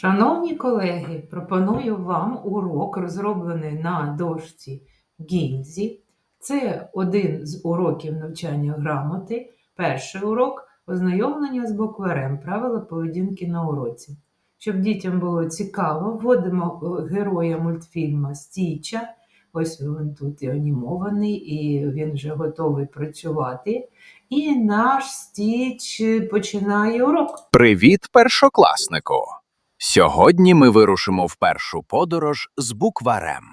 Шановні колеги, пропоную вам урок, розроблений на дошці Гінзі. Це один з уроків навчання грамоти. Перший урок ознайомлення з букварем, правила поведінки на уроці. Щоб дітям було цікаво, вводимо е, героя мультфільма Стіча. Ось він тут і анімований, і він вже готовий працювати. І наш Стіч починає урок. Привіт, першокласнику! Сьогодні ми вирушимо в першу подорож з букварем.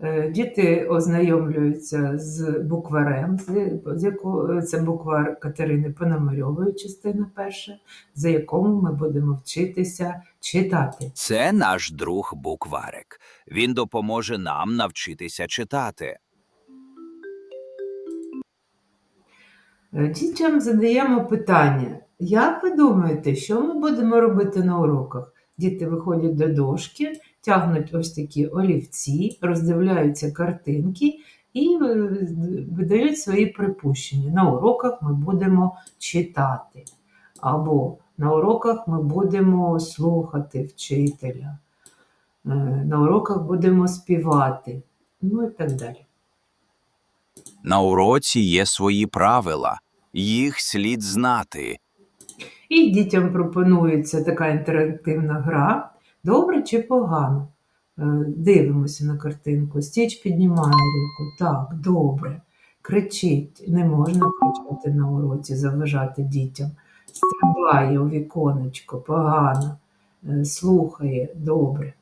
Е, Діти ознайомлюються з букварем, з- якого- це буквар Катерини Пономарьової, частина перша, за якому ми будемо вчитися читати. Це наш друг букварик. Він допоможе нам навчитися читати. Е, Дітям задаємо питання. Як ви думаєте, що ми будемо робити на уроках? Діти виходять до дошки, тягнуть ось такі олівці, роздивляються картинки і е, видають свої припущення. На уроках ми будемо читати. Або на уроках ми будемо слухати вчителя. Е, На уроках будемо співати. Ну і так далі. На уроці є свої правила, їх слід знати. І дітям пропонується така інтерактивна гра. Добре чи погано? Е, Дивимося на картинку. Стіч піднімає руку. Так, добре. Кричить. Не можна кричати на уроці, заважати дітям. Стрибає у віконечко, погано. Е, Слухає, добре.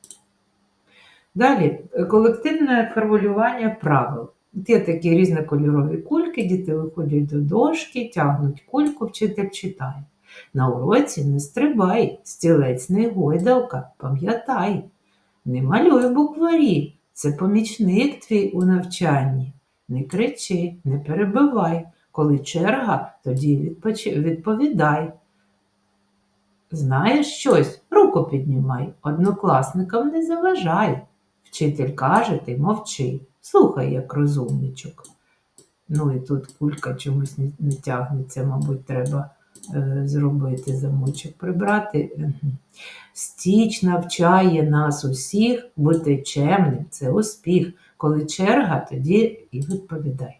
Далі колективне формулювання правил. Є такі різнокольорові кульки, діти виходять до дошки, тягнуть кульку, вчитель читає. На уроці не стрибай, стілець не гойдалка, пам'ятай. Не малюй букварі, це помічник твій у навчанні. Не кричи, не перебивай. Коли черга, тоді відпочи- відповідай. Знаєш щось, руку піднімай, однокласникам не заважай. Вчитель каже, ти мовчи, слухай, як розумничок. Ну і тут кулька чомусь не, не тягнеться, мабуть, треба зробити замочок, прибрати. Стіч навчає нас усіх бути чемним, це успіх. Коли черга, тоді і відповідай.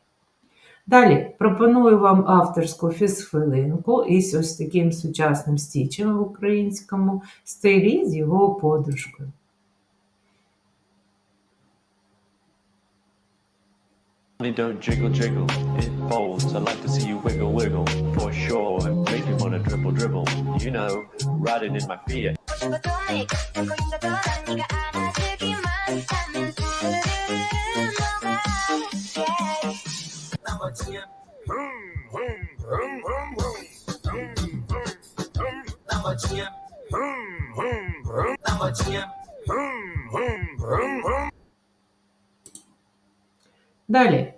Далі пропоную вам авторську фізхвилинку із ось таким сучасним стічем в українському стилі з його подружкою. Honey, don't jiggle, jiggle, it folds. I'd like to see you wiggle, wiggle, for sure. And make him wanna dribble, dribble, you know, riding in my fear. Далее.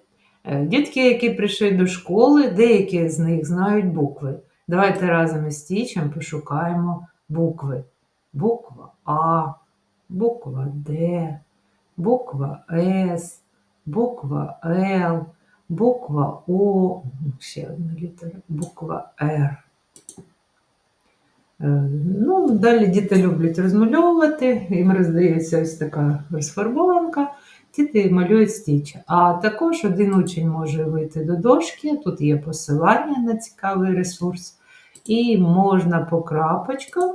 Дітки, які прийшли до школи, деякі з них знають букви. Давайте разом із Тічем пошукаємо букви. Буква А, буква Д, буква С, буква Л, буква О, ще одна літера, буква Р. Е, Ну, далі діти люблять розмальовувати, їм роздається ось така розфарбованка. Діти малюють стіч. А також один учень може вийти до дошки, тут є посилання на цікавий ресурс, і можна по крапочкам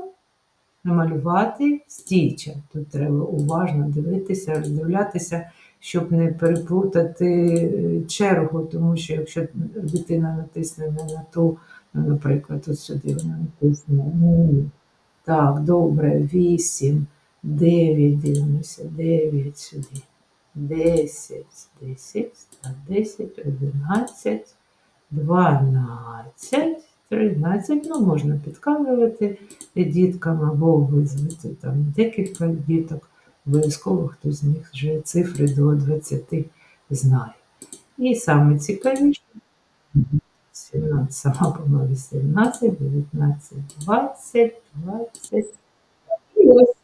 намалювати стіча. Тут треба уважно дивитися, роздивлятися, щоб не переплутати е, чергу, тому що якщо дитина натисне не на ту, ну, наприклад, тут сюди вона натисне. ну, Так, добре, 8, 9, дивимося, 9 сюди. 10, 10, так, 10, 11, 12, 13. Ну, можна підказувати діткам або визвати там декілька діток. Обов'язково хтось з них вже цифри до 20 знає. І саме цікавіше 17, сама по 17, 19, 20, 20. І ось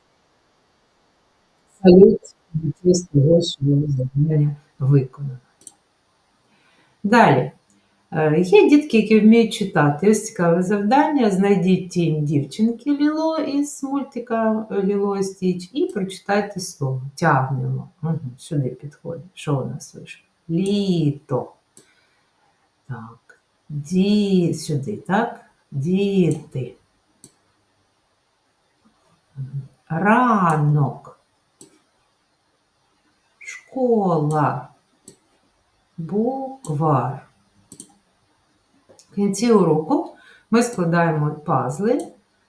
салют з того, що завдання виконано. Далі. Е, Є дітки, які вміють читати. Ось цікаве завдання. Знайдіть тінь дівчинки Ліло із мультика Ліло і Стіч і прочитайте слово. Тягнемо. Угу, сюди підходить. Що у нас вийшло? Літо. Так. Ді... Сюди, так? Діти. Ранок. Школа. Буквар. В кінці уроку ми складаємо пазли,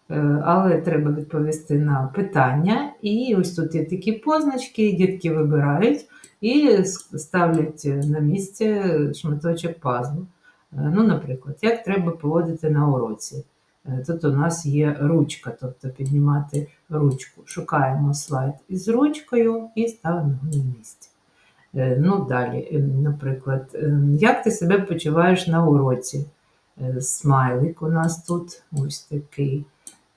е, але треба відповісти на питання. І ось тут є такі позначки, дітки вибирають і ставлять на місце шматочок пазлу. Е, Ну, наприклад, як треба поводити на уроці. Е, Тут у нас є ручка, тобто піднімати ручку. Шукаємо слайд із ручкою і ставимо його на місце. Е, Ну, далі, е, наприклад, е, як ти себе почуваєш на уроці? Е, Смайлик у нас тут ось такий.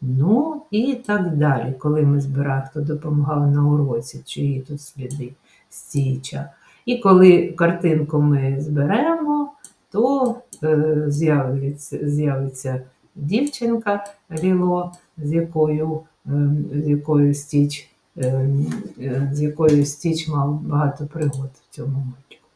Ну і так далі. Коли ми збираємо, хто допомагав на уроці, чиї тут сліди стіча. І коли картинку ми зберемо, то е, з'явиться, з'явиться дівчинка Ліло, з якою, е, з якою стіч з якою Стіч мав багато пригод в цьому мультику.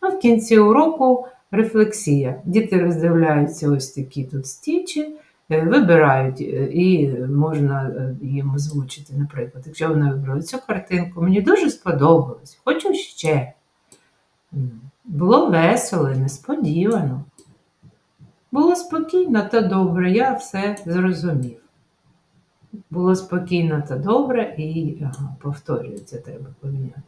А в кінці уроку рефлексія. Діти роздивляються ось такі тут стічі, е, вибирають е, і можна е, їм озвучити, наприклад, якщо вони вибрали цю картинку, мені дуже сподобалось, хочу ще. Було весело несподівано. Було спокійно та добре, я все зрозумів. Було спокійно та добре, і ага, повторюється, треба поміняти.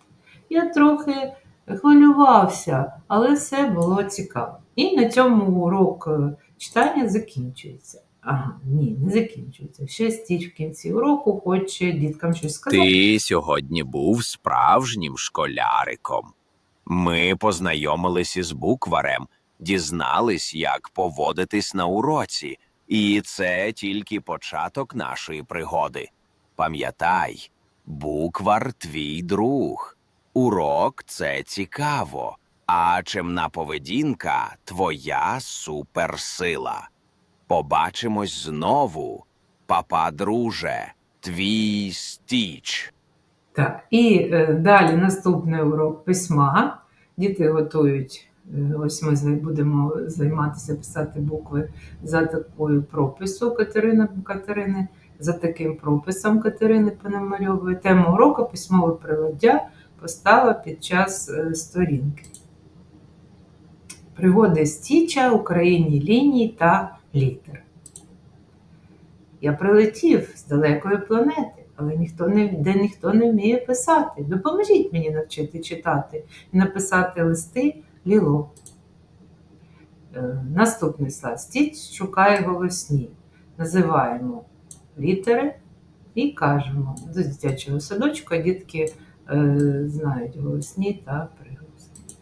Я трохи хвилювався, але все було цікаво. І на цьому урок е, читання закінчується. Ага, ні, не закінчується. Ще стіч в кінці уроку хоче діткам щось сказати. Ти сьогодні був справжнім школяриком. Ми познайомились із букварем, дізнались, як поводитись на уроці, і це тільки початок нашої пригоди. Пам'ятай, буквар твій друг. Урок це цікаво, а чимна поведінка твоя суперсила. Побачимось знову, папа друже, твій стіч. Так, і е, далі наступний урок письма. Діти готують. е, Ось ми будемо займатися писати букви за такою пропису Катерина Катерини, за таким прописом Катерини понамальовує. Тема уроку письмове приладдя постава під час е, сторінки. Пригоди Стіча, Україні ліній та літер. Я прилетів з далекої планети, але ніхто не, де ніхто не вміє писати. Допоможіть мені навчити читати і написати листи ліло. Е, наступний слайд. Стіч шукає голосні. Називаємо літери і кажемо до дитячого садочка дітки знають голосні та приголосні.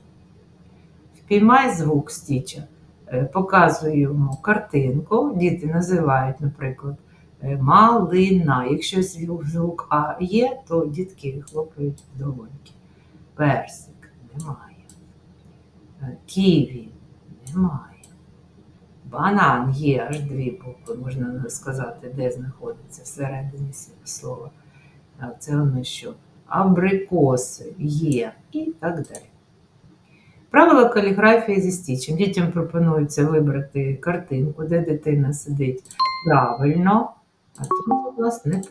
Впіймай звук стіча. Е, Показуємо картинку. Діти називають, наприклад, е, малина. Якщо звук, А є, то дітки хлопають в. Персик немає. Е, Ківі немає. Банан є, аж дві букви, можна сказати, де знаходиться всередині слова. Це воно що? Абрикоси є і так далі. Правила каліграфії зі стічем. Дітям пропонується вибрати картинку, де дитина сидить правильно, а тут у нас не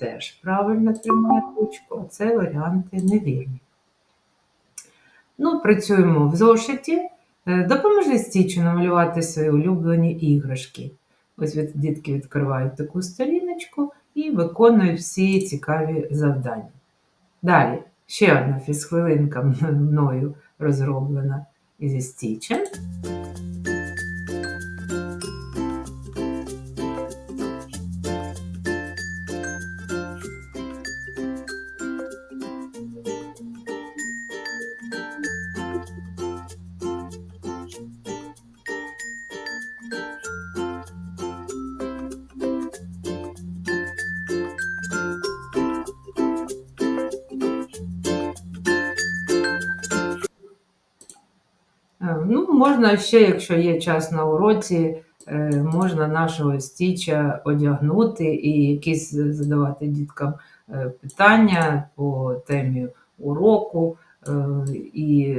теж правильно тримає ручку, а це варіанти невірні. Ну, працюємо в зошиті. Е, Допоможи стічу намалювати свої улюблені іграшки. Ось дітки відкривають таку сторіночку і виконують всі цікаві завдання. Далі, ще одна фізхвилинка мною розроблена зі стічем. Можна ще, якщо є час на уроці, е, можна нашого стіча одягнути і якісь задавати діткам е, питання по темі уроку. Е, І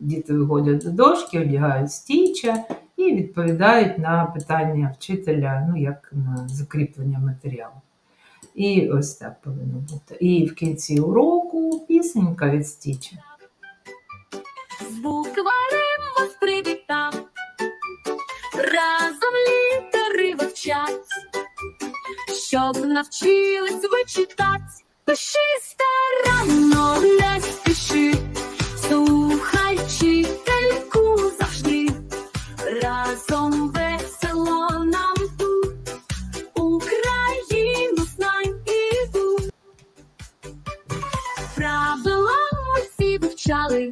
діти виходять до дошки, одягають стіча і відповідають на питання вчителя, ну як на закріплення матеріалу. І ось так повинно бути. І в кінці уроку пісенька від стіча. Вивчать, щоб навчились ви читать, пиши старанно, не спіши, слухай вчительку завжди, разом весело нам тут, Україну знай і тут. Правила всі вивчали.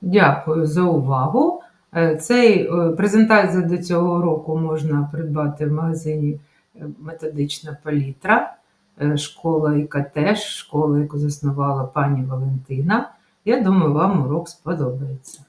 Дякую за увагу. Е, Цей е, презентацію до цього року можна придбати в магазині е, Методична палітра, школа ІКТ, школа, яку заснувала пані Валентина. Я думаю, вам урок сподобається.